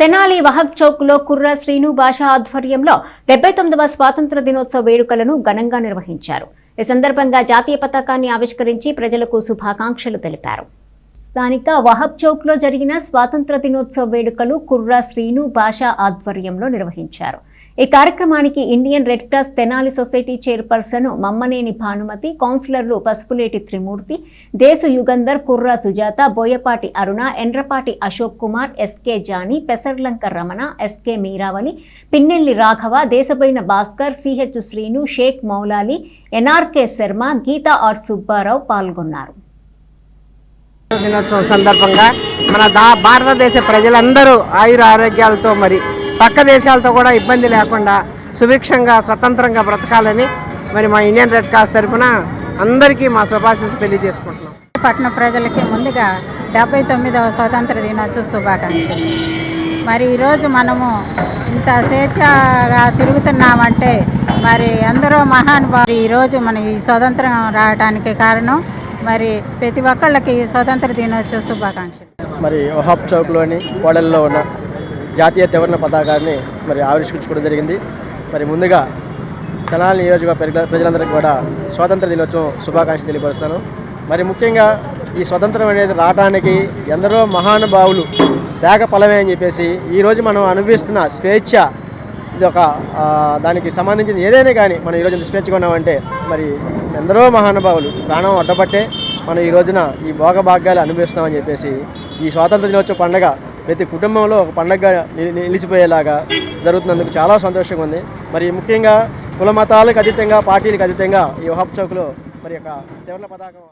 తెనాలి వహక్ చౌక్లో కుర్ర శ్రీను భాష ఆధ్వర్యంలో డెబ్బై తొమ్మిదవ స్వాతంత్ర దినోత్సవ వేడుకలను ఘనంగా నిర్వహించారు. ఈ సందర్భంగా జాతీయ పతాకాన్ని ఆవిష్కరించి ప్రజలకు శుభాకాంక్షలు తెలిపారు. స్థానిక వహబ్ చౌక్లో జరిగిన స్వాతంత్ర దినోత్సవ వేడుకలు కుర్రా శ్రీను భాష ఆధ్వర్యంలో నిర్వహించారు. ఈ కార్యక్రమానికి Indian red cross Tenali society chairperson Mammaneni Bhanumathi కౌన్సిలర్లు Pasupuleti Trimurthy Desu Yugandhar Kurra Sujatha Boyapati Aruna Endrapati Ashok Kumar SK Jani Pesarlanka Ramana SK Meeravali Pinnelli Raghava Deshapoyina Bhaskar CH Srinu Sheikh Moulali NRK Sharma Geetha R Subbarao పాల్గొన్నారు. దినోత్సవం సందర్భంగా మన దా భారతదేశ ప్రజలందరూ ఆయుర ఆరోగ్యాలతో మరి పక్క దేశాలతో కూడా ఇబ్బంది లేకుండా సుభిక్షంగా స్వతంత్రంగా బ్రతకాలని మరి మా ఇండియన్ రెడ్ క్రాస్ తరఫున అందరికీ మా శుభాశీస్సులు తెలియజేసుకుంటున్నాం. పట్టణ ప్రజలకి ముందుగా డెబ్బై తొమ్మిదవ స్వతంత్ర దినోత్సవ శుభాకాంక్షలు. మరి ఈరోజు మనము ఇంత స్వేచ్ఛగా తిరుగుతున్నామంటే మరి ఎందరో మహానుభావులు ఈరోజు మన ఈ స్వతంత్రం రావడానికి కారణం మరి ప్రతి ఒక్కళ్ళకి స్వతంత్ర దినోత్సవ శుభాకాంక్షలు. మరి ఒహాబ్ చౌక్లోని కోడల్లో ఉన్న జాతీయ త్రివర్ణ పతాకాన్ని మరి ఆవిష్కరించుకోవడం జరిగింది. మరి ముందుగా తెనాలి నియోజకవర్గ ప్రజలందరికీ కూడా స్వాతంత్ర దినోత్సవం శుభాకాంక్షలు తెలియపరుస్తాను. మరి ముఖ్యంగా ఈ స్వతంత్రం అనేది రావడానికి ఎందరో మహానుభావులు తేగ ఫలమే అని చెప్పేసి ఈరోజు మనం అనుభవిస్తున్న స్వేచ్ఛ ఇది ఒక దానికి సంబంధించిన ఏదైనా కానీ మనం ఈరోజు ఇంత స్వేచ్ఛగా ఉన్నామంటే మరి ఎందరో మహానుభావులు ప్రాణం అడ్డపట్టే మనం ఈ రోజున ఈ భోగభాగ్యాలు అనుభవిస్తున్నామని చెప్పేసి ఈ స్వాతంత్ర దినోత్సవ పండగ ప్రతి కుటుంబంలో ఒక పండగగా ని- నిలిచిపోయేలాగా జరుగుతున్నందుకు చాలా సంతోషంగా ఉంది. మరి ముఖ్యంగా కుల మతాలకు అతీతంగా పార్టీలకు అతీతంగా ఈ వహాబ్ చౌక్లో మరి యొక్క తీవ్ర పతాకం